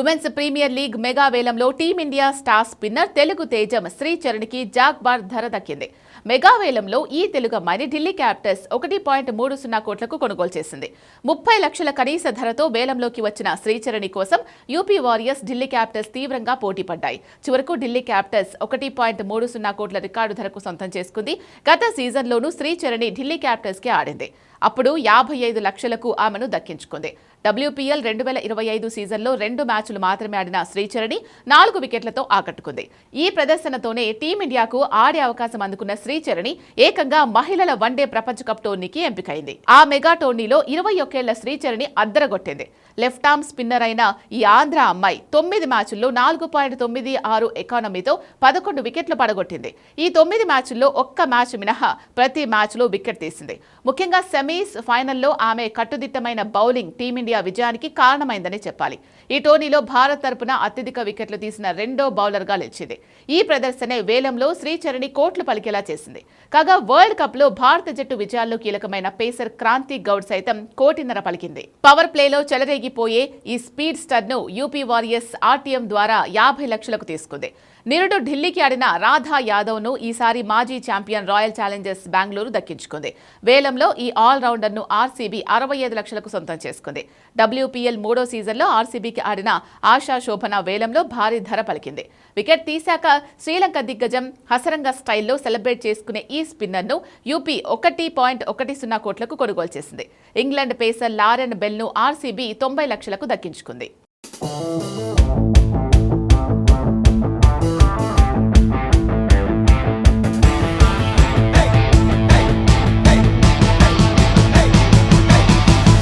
Women's premier league mega వేలంలో team India star spinner Telugu తేజం శ్రీచరణ్కి జాక్బార్ ధర దక్కింది. మెగా వేలంలో ఈ తెలుగు అమ్మాయిని ఢిల్లీ క్యాపిటల్స్ ఒకటి పాయింట్ మూడు సున్నా కోట్లకు కొనుగోలు చేసింది. ముప్పై లక్షల కనీస ధరతో వేలంలోకి వచ్చిన శ్రీచరణి కోసం యూపీ వారియర్స్ ఢిల్లీ క్యాపిటల్స్ తీవ్రంగా పోటీ పడ్డాయి. చివరకు ఢిల్లీ క్యాపిటల్స్ ఒకటి పాయింట్ మూడు సున్నా కోట్ల రికార్డు ధరకు సొంతం చేసుకుంది. గత సీజన్లోనూ శ్రీచరణి ఢిల్లీ క్యాపిటల్స్కి ఆడింది. అప్పుడు యాభై ఐదు లక్షలకు ఆమెను దక్కించుకుంది. డబ్ల్యూపీఎల్ రెండు వేల ఇరవై ఐదు సీజన్లో రెండు మ్యాచ్లు మాత్రమే ఆడిన శ్రీచరణి నాలుగు వికెట్లతో ఆకట్టుకుంది. ఈ ప్రదర్శనతోనే టీమిండియాకు ఆడే అవకాశం అందుకున్న శ్రీచరణి ఏకంగా మహిళల వన్డే ప్రపంచ కప్ టోర్నీకి ఎంపికైంది. ఆ మెగా టోర్నీలో ఇరవై ఒకేళ్ళ శ్రీచరణి అద్దరగొట్టింది. లెఫ్ట్ ఆర్మ్ స్పిన్నర్ అయిన ఈ ఆంధ్ర అమ్మాయి తొమ్మిది మ్యాచ్ల్లో నాలుగు పాయింట్ తొమ్మిది ఆరు ఎకానమీతో పదకొండు వికెట్లు పడగొట్టింది. ఈ తొమ్మిది మ్యాచ్ల్లో ఒక్క మ్యాచ్ మినహా ప్రతి మ్యాచ్లో వికెట్ తీసింది. ముఖ్యంగా సెమీ సెమీస్ ఫైనల్లో ఆమె కట్టుదిట్టమైన బౌలింగ్ టీమిండియా విజయానికి కారణమైందని చెప్పాలి. ఈ టోర్నీలో భారత్ తరపున అత్యధిక వికెట్లు తీసిన రెండో బౌలర్గా నిలిచింది. ఈ ప్రదర్శనే వేలంలో శ్రీచరణి కోట్లు పలికేలా చేసింది. కాగా వరల్డ్ కప్లో భారత జట్టు విజయాల్లో కీలకమైన పేసర్ క్రాంతి గౌడ్ సైతం కోటిన్నర పలికింది. పవర్ ప్లేలో చెలరేగిపోయే ఈ స్పీడ్ స్టర్ను యూపీ వారియర్స్ ఆర్టీఎం ద్వారా యాభై లక్షలకు తీసుకుంది. నిరుడు ఢిల్లీకి ఆడిన రాధా యాదవ్ను ఈసారి మాజీ ఛాంపియన్ రాయల్ ఛాలెంజర్స్ బెంగళూరు దక్కించుకుంది. వేలంలో ఈ ఆల్ రౌండర్ను ఆర్సీబీ అరవై ఐదు లక్షలకు సొంతం చేసుకుంది. డబ్ల్యూపీఎల్ మూడో సీజన్లో ఆర్సీబీకి ఆడిన ఆశా శోభన వేలంలో భారీ ధర పలికింది. వికెట్ తీశాక శ్రీలంక దిగ్గజం హసరంగ స్టైల్లో సెలబ్రేట్ చేసుకునే ఈ స్పిన్నర్ను యూపీ ఒకటి పాయింట్ ఒకటి సున్నా కోట్లకు కొనుగోలు చేసింది. ఇంగ్లాండ్ పేసర్ లారెన్ బెల్ను ఆర్సీబీ తొంభై లక్షలకు దక్కించుకుంది.